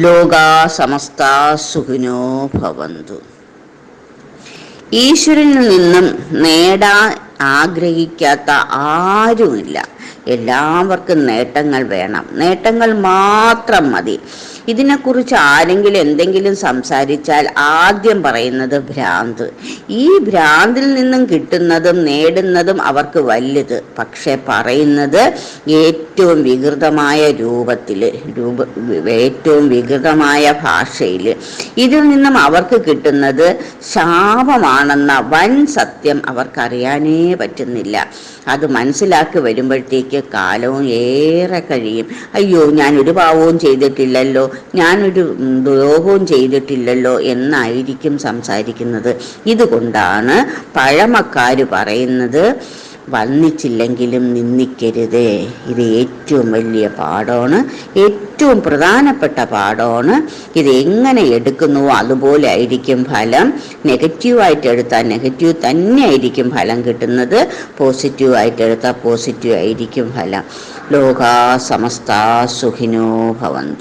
ലോകാ സമസ്ത സുഖിനോ ഭവന്തു. ഈശ്വരനിൽ നിന്നും നേടാൻ ആഗ്രഹിക്കാത്ത ആരുമില്ല. എല്ലാവർക്കും നേട്ടങ്ങൾ വേണം. നേട്ടങ്ങൾ മാത്രം മതി. ഇതിനെക്കുറിച്ച് ആരെങ്കിലും എന്തെങ്കിലും സംസാരിച്ചാൽ ആദ്യം പറയുന്നത് ഭ്രാന്ത്. ഈ ഭ്രാന്തിൽ നിന്നും കിട്ടുന്നതും നേടുന്നതും അവർക്ക് വലുത്. പക്ഷെ പറയുന്നത് ഏറ്റവും വികൃതമായ രൂപത്തിൽ രൂപ ഏറ്റവും വികൃതമായ ഭാഷയിൽ ഇതിൽ നിന്നും അവർക്ക് കിട്ടുന്നത് ശാപമാണെന്ന വൻ സത്യം അവർക്കറിയാനേ പറ്റുന്നില്ല. അത് മനസ്സിലാക്കി വരുമ്പോഴത്തേക്ക് കാലവും ഏറെ കഴിയും. അയ്യോ ഞാനൊരു പാവവും ചെയ്തിട്ടില്ലല്ലോ ഞാനൊരു ദ്രോഹവും ചെയ്തിട്ടില്ലല്ലോ എന്നായിരിക്കും സംസാരിക്കുന്നത്. ഇതുകൊണ്ടാണ് പഴമക്കാർ പറയുന്നത് വന്നിച്ചില്ലെങ്കിലും നിന്ദിക്കരുത് ഇത് ഏറ്റവും വലിയ പാഠമാണ്. ഏറ്റവും പ്രധാനപ്പെട്ട പാഠമാണ്. ഇത് എങ്ങനെ എടുക്കുന്നുവോ അതുപോലെ ആയിരിക്കും ഫലം. നെഗറ്റീവായിട്ട് എടുത്താൽ നെഗറ്റീവ് തന്നെ ആയിരിക്കും ഫലം കിട്ടുന്നത്. പോസിറ്റീവായിട്ട് എടുത്താൽ പോസിറ്റീവ് ആയിരിക്കും ഫലം. ലോകാ സമസ്ത സുഖിനോ ഭവന്തു.